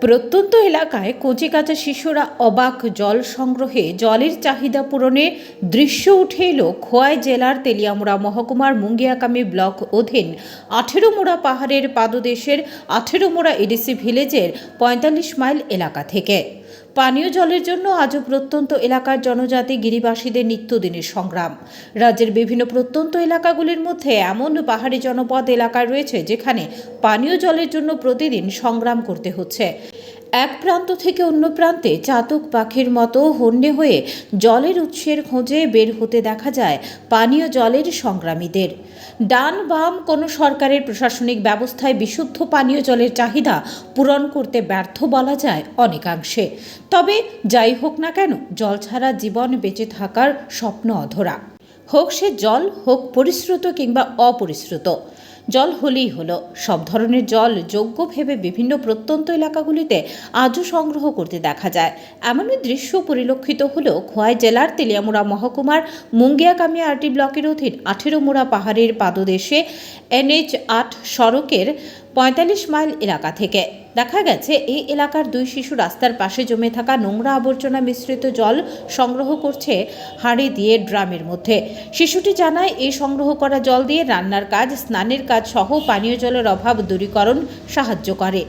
প্রত্যন্ত এলাকায় কচিকাঁচা শিশুরা অবাক জল সংগ্রহে জলের চাহিদা পূরণে দৃশ্য উঠে এলো খোয়াই জেলার তেলিয়ামুড়া মহকুমার মুঙ্গিয়াকামী ব্লক অধীন আঠেরোমোড়া পাহাড়ের পাদদেশের আঠেরোমোড়া এডিসি ভিলেজের পঁয়তাল্লিশ মাইল এলাকা থেকে। পানীয় জলের জন্য আজও প্রত্যন্ত এলাকার জনজাতি গিরিবাসীদের নিত্যদিনের সংগ্রাম। রাজ্যের বিভিন্ন প্রত্যন্ত এলাকাগুলির মধ্যে এমন পাহাড়ি জনপদ এলাকা রয়েছে যেখানে পানীয় জলের জন্য প্রতিদিন সংগ্রাম করতে হচ্ছে। এক প্রান্ত থেকে অন্য প্রান্তে চাতক পাখির মতো হন্যে হয়ে জলের উৎসের খোঁজে বের হতে দেখা যায় পানীয় জলের সংগ্রামীদের। ডান বাম কোনো সরকারের প্রশাসনিক ব্যবস্থায় বিশুদ্ধ পানীয় জলের চাহিদা পূরণ করতে ব্যর্থ বলা যায় অনেকাংশে। তবে যাই হোক না কেন, জল ছাড়া জীবন বেঁচে থাকার স্বপ্ন অধরা। হোক সে জল, হোক পরিশ্রুত কিংবা অপরিশ্রুত। জল হলেই হলো। সব ধরনের জল যোগ্য ভেবে বিভিন্ন প্রত্যন্ত এলাকাগুলিতে আজও সংগ্রহ করতে দেখা যায়। এমনই দৃশ্য পরিলক্ষিত হল খোয়াই জেলার তেলিয়ামুড়া মহকুমার মুঙ্গিয়াকামিয়া আরটি ব্লকের অধীন আঠেরোমুড়া পাহাড়ের পাদদেশে এনএইচ আট সড়কের পঁয়তাল্লিশ মাইল এলাকা থেকে। দেখা গেছে, এই এলাকার দুই শিশু রাস্তার পাশে জমে থাকা নোংরা আবর্জনা মিশ্রিত জল সংগ্রহ করছে হাঁড়ি দিয়ে ড্রামের মধ্যে। শিশুটি জানায়, এই সংগ্রহ করা জল দিয়ে রান্নার কাজ, স্নানের কাজ সহ পানীয় জলের অভাব দূরীকরণ সাহায্য করে।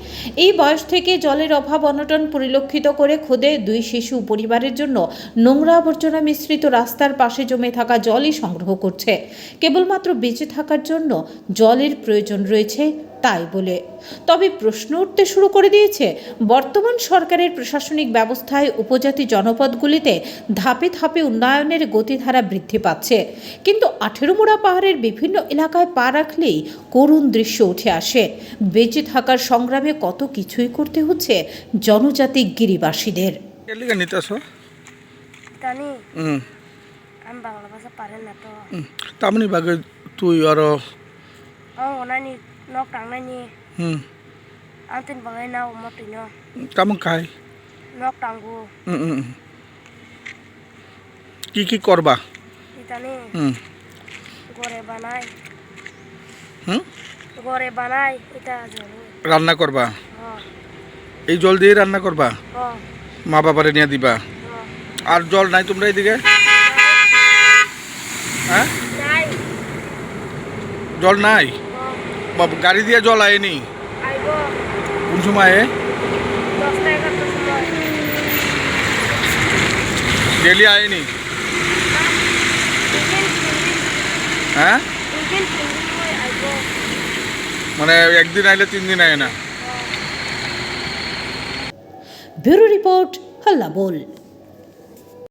এই বয়স থেকে জলের অভাব অনটন পরিলক্ষিত করে খোদে দুই শিশু পরিবারের জন্য নোংরা আবর্জনা মিশ্রিত রাস্তার পাশে জমে থাকা জলই সংগ্রহ করছে। কেবলমাত্র বেঁচে থাকার জন্য জলের প্রয়োজন রয়েছে তাই বলে। তবে প্রশ্ন উঠতে শুরু করে দিয়েছে বর্তমান সরকারের প্রশাসনিক ব্যবস্থায় উপজাতি জনপদগুলিতে ধাপে ধাপে উন্নয়নের গতিধারা বৃদ্ধি পাচ্ছে। কিন্তু আঠেরোমোড়া পাহাড়ের বিভিন্ন এলাকায় পা রাখলেই করুণ দৃশ্য উঠে আসে। বেঁচে থাকার সংগ্রামে কত কিছুই করতে হচ্ছে জনজাতি গিরিবাসীদের। আমি বাংলা ভাষা না তো। তামনি বাগে তুই আর আমি ওনানি নক টাংনানি হুম আমি তিন বাঙাই না মতিন তামন খাই নক টাঙ্গু হুম হুম কি কি করবা ইতানি হুম বানাই হুম বানাই এটা রান্না করবা এই জল দিয়ে রান্না করবা মা বাবারে নিয়ে দিবা আর জল নাই তোমরা এদিকে হ্যাঁ জল নাই গাড়ি দিয়ে জল আয়নি। কোন সময়ে ডেলি আয়নি? হ্যাঁ? মানে একদিন আইলে তিন দিন আয় না। ব্যুরো রিপোর্ট হল্লা বল